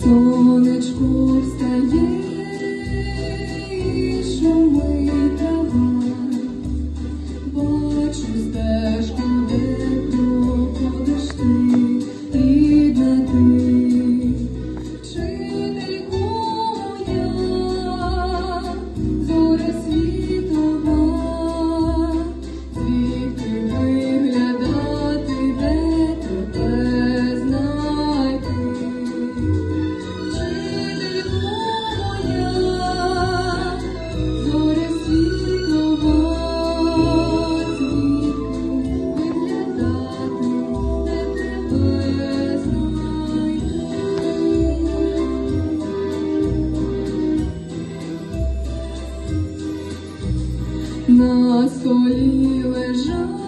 Сонечко встає. 一生唯一 на солі лежать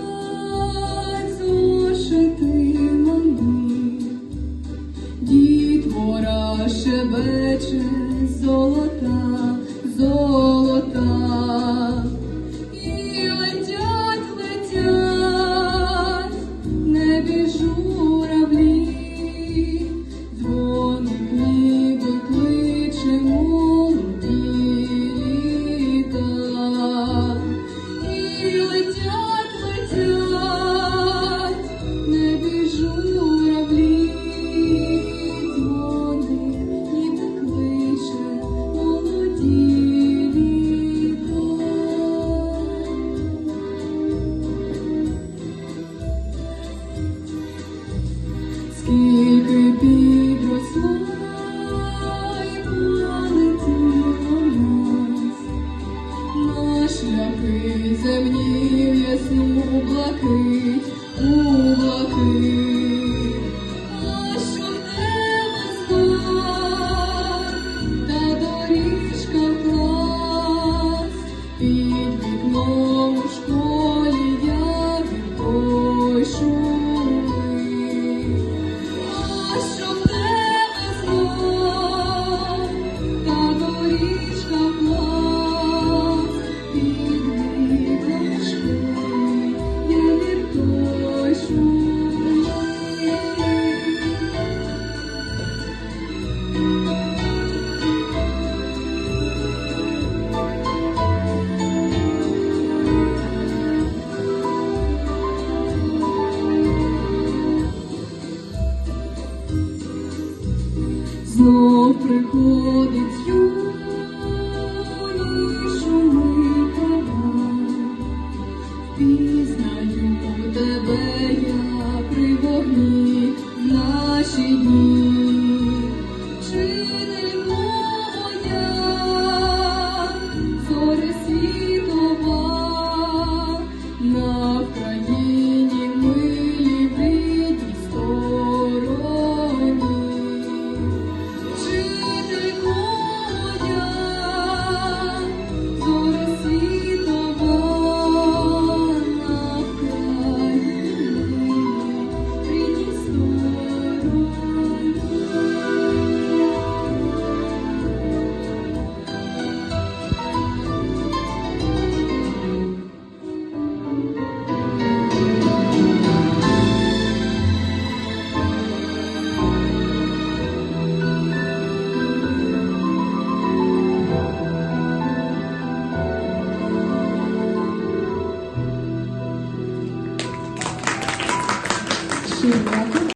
зошити дітвора шебече золота, золота. Hallelujah. знов приходить юні шуми тебе.